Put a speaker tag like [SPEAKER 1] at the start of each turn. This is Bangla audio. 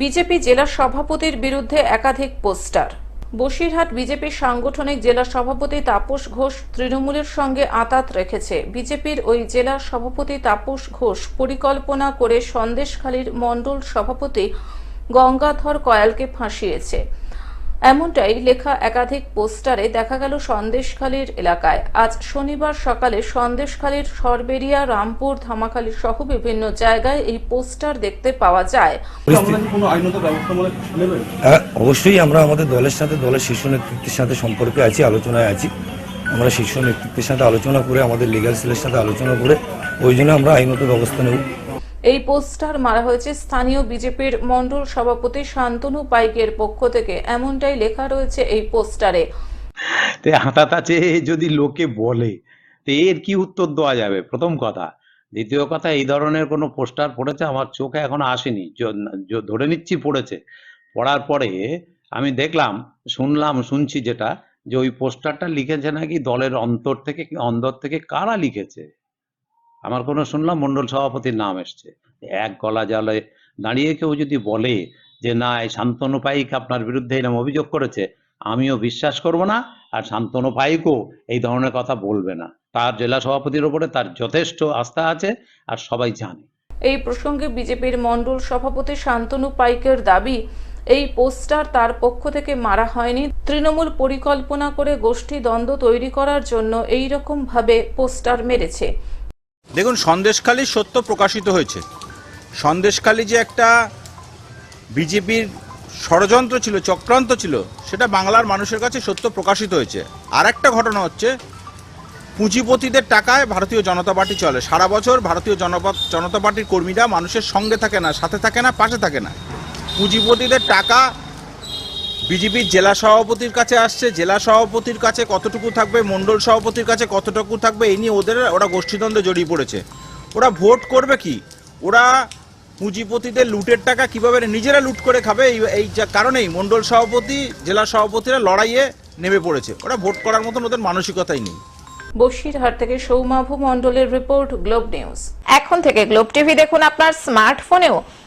[SPEAKER 1] বিজেপি জেলা সভাপতির বিরুদ্ধে একাধিক পোস্টার। বসিরহাট বিজেপি সাংগঠনিক জেলা সভাপতি তাপস ঘোষ তৃণমূলের সঙ্গে আতাত রেখেছে। বিজেপির ওই জেলা সভাপতি তাপস ঘোষ পরিকল্পনা করে সন্দেশখালীর মণ্ডল সভাপতি গঙ্গাধর কয়ালকে ফাঁসিয়েছে। এমনটাই লেখা একাধিক পোস্টারে দেখা গেল সন্দেশখালীর এলাকায়। আজ শনিবার সকালে সন্দেশখালীর সরবেরিয়া রামপুর ধামাখালী সহ বিভিন্ন জায়গায় এই পোস্টার দেখতে পাওয়া যায়।
[SPEAKER 2] হ্যাঁ অবশ্যই আমরা আমাদের দলের সাথে দলের শীর্ষ নেতৃত্বের সাথে সম্পর্কে আছি আলোচনায় আছি। আমরা শীর্ষ নেতৃত্বের সাথে আলোচনা করে আমাদের লিগ্যাল সেলের সাথে আলোচনা করে ওই জন্য আমরা আইনত ব্যবস্থা নেব।
[SPEAKER 1] এই পোস্টার মারা হয়েছে স্থানীয় বিজেপির মণ্ডল সভাপতি শান্তনু পাইকের পক্ষ থেকে। এমনটাই লেখা রয়েছে এই পোস্টারে।
[SPEAKER 3] তে হাতাত আছে যদি লোকে বলে এর কি উত্তর দেওয়া যাবে? প্রথম কথা। দ্বিতীয় কথা, এই ধরনের কোনো পোস্টার পড়েছে? আমার চোখে এখনও আসেনি। ধরে নিচ্ছি পড়েছে। পড়ার পরে আমি দেখলাম, শুনলাম, শুনছি যেটা, যে ওই পোস্টারটা লিখেছে নাকি দলের অন্তর থেকে অন্তর থেকে কারা লিখেছে? আমার কোনো শুনলাম মন্ডল সভাপতির নাম এসছে। এক গলা জলে দাঁড়িয়ে কেউ যদি বলে যে, না, এই শান্তনু পাইক আপনার বিরুদ্ধে এরকম অভিযোগ করেছে, আমিও বিশ্বাস করব না, আর শান্তনু পাইকও এই ধরনের কথা বলবে না। তার জেলা সভাপতির উপরে তার যথেষ্ট আস্থা আছে, আর সবাই জানে।
[SPEAKER 1] এই প্রসঙ্গে বিজেপির মন্ডল সভাপতি শান্তনু পাইকের দাবি, এই পোস্টার তার পক্ষ থেকে মারা হয়নি। তৃণমূল পরিকল্পনা করে গোষ্ঠী দ্বন্দ্ব তৈরি করার জন্য এই ভাবে পোস্টার মেরেছে।
[SPEAKER 4] দেখুন, সন্দেশখালী সত্য প্রকাশিত হয়েছে। সন্দেশখালী যে একটা বিজেপির ষড়যন্ত্র ছিল, চক্রান্ত ছিল, সেটা বাংলার মানুষের কাছে সত্য প্রকাশিত হয়েছে। আর একটা ঘটনা হচ্ছে, পুঁজিপতিদের টাকায় ভারতীয় জনতা পার্টি চলে। সারা বছর ভারতীয় জনতা পার্টির কর্মীরা মানুষের সঙ্গে থাকে না, সাথে থাকে না, পাশে থাকে না। পুঁজিপতিদের টাকা বিজেপির জেলা সভাপতির কাছে আসছে। জেলা সভাপতির কাছে কতটুকু থাকবে মণ্ডল সভাপতির কাছে কতটুকু থাকবে এই নিয়ে ওদের ওরা গোষ্ঠীদ্বন্দ্বে জড়িয়ে পড়েছে। ওরা ভোট করবে কি? ওরা পুঁজিপতিদের লুটের টাকা কীভাবে নিজেরা লুট করে খাবে? এই কারণেই মণ্ডল সভাপতি, জেলা সভাপতিরা লড়াইয়ে নেমে পড়েছে। ওরা ভোট করার মতন ওদের মানসিকতাই নেই।
[SPEAKER 1] বসিরহাট থেকে সৌমাভু মণ্ডলের রিপোর্ট, গ্লোব নিউজ।
[SPEAKER 5] এখন থেকে গ্লোব টিভি দেখুন আপনার স্মার্টফোনেও।